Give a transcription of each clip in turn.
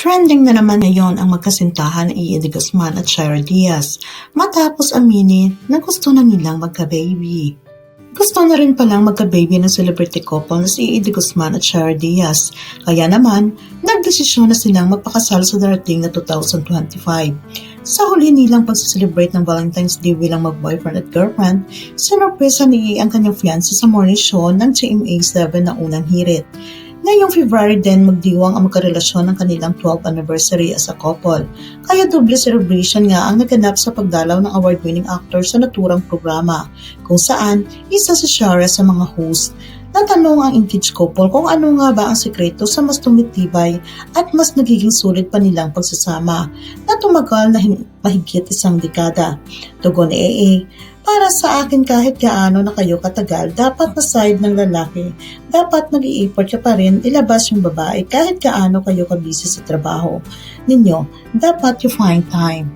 Trending na naman ngayon ang magkasintahan ni de Guzman at Shara Diaz matapos aminin na gusto na nilang magka-baby. Gusto na rin palang magka-baby ng celebrity couple na si de Guzman at Shara Diaz. Kaya naman, nagdesisyon na silang magpakasal sa darating na 2025. Sa huli nilang pagsiselebrate ng Valentine's Day bilang mag-boyfriend at girlfriend, sinurpresa ni Ian ang kanyang fiancé sa morning show ng GMA7 na unang hirit. Ngayong February din magdiwang ang magkarelasyon ng kanilang 12th anniversary as a couple. Kaya double celebration nga ang naganap sa pagdalaw ng award-winning actor sa naturang programa, kung saan isa si Shara sa mga host. Natanong ang engaged couple kung ano nga ba ang sekreto sa mas tumitibay at mas nagiging sulit pa nilang pagsasama na tumagal na mahigit isang dekada. Tugon ni AA, para sa akin kahit gaano na kayo katagal, dapat na side ng lalaki. Dapat nag-i-effort ka pa rin ilabas yung babae kahit gaano kayo kabisi sa trabaho ninyo. Dapat you find time.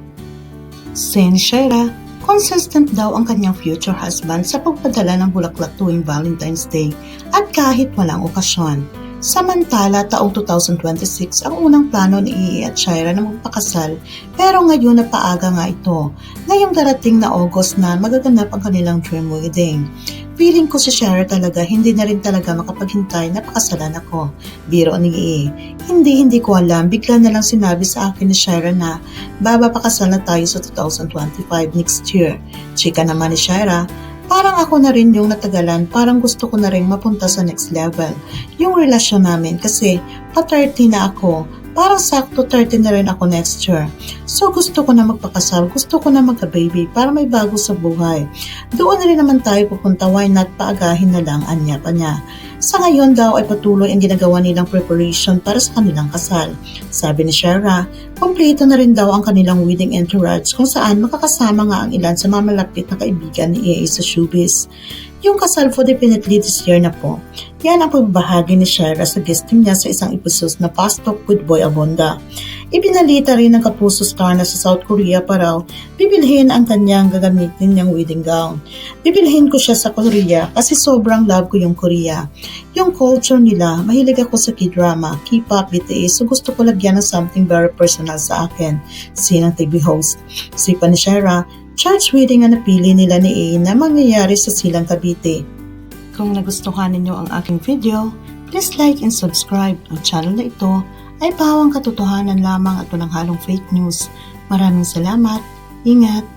Sen Shera, consistent daw ang kanyang future husband sa pagpadala ng bulaklak tuwing Valentine's Day at kahit walang okasyon. Samantala, taong 2026 ang unang plano ni Ii at Shira na magpakasal pero ngayon napaaga nga ito. Ngayong darating na August na magaganap ang kanilang dream wedding. Feeling ko si Shira talaga hindi na rin talaga makapaghintay na pakasalan ako. Biro ni Ii. Hindi hindi ko alam, bigla na lang sinabi sa akin ni Shira na baba pakasal na tayo sa 2025 next year. Chika naman ni Shira, Parang ako na rin yung natagalan, parang gusto ko na rin mapunta sa next level. Yung relasyon namin kasi pa-30 na ako, parang sakto 30 na rin ako next year. So gusto ko na magpakasal, gusto ko na magka-baby para may bago sa buhay. Doon na rin naman tayo pupunta, why not paagahin na lang, anya pa niya. Sa ngayon daw ay patuloy ang ginagawa nilang preparation para sa kanilang kasal. Sabi ni Shara, kompleto na rin daw ang kanilang wedding entourage kung saan makakasama nga ang ilan sa mamalapit na kaibigan ni EA sa showbiz. Yung kasal po definitely this year na po. Yan ang pagbahagi ni Shara sa guesting niya sa isang episode na Fast Talk with Boy Abonda. Ibinalita rin ng kapuso star na sa South Korea pa raw, bibilhin ang kanyang gagamitin niyang wedding gown. Bibilhin ko siya sa Korea kasi sobrang love ko yung Korea. Yung culture nila, mahilig ako sa K-drama, K-pop, BTS, so gusto ko lagyan ng something very personal sa akin. Sinang TV host. Sipa ni Shara, church wedding ang napili nila ni A na mangyayari sa Silang Cavite. Kung nagustuhan ninyo ang aking video, please like and subscribe. Ang channel na ito ay pawang katotohanan lamang at walang halong fake news. Maraming salamat. Ingat!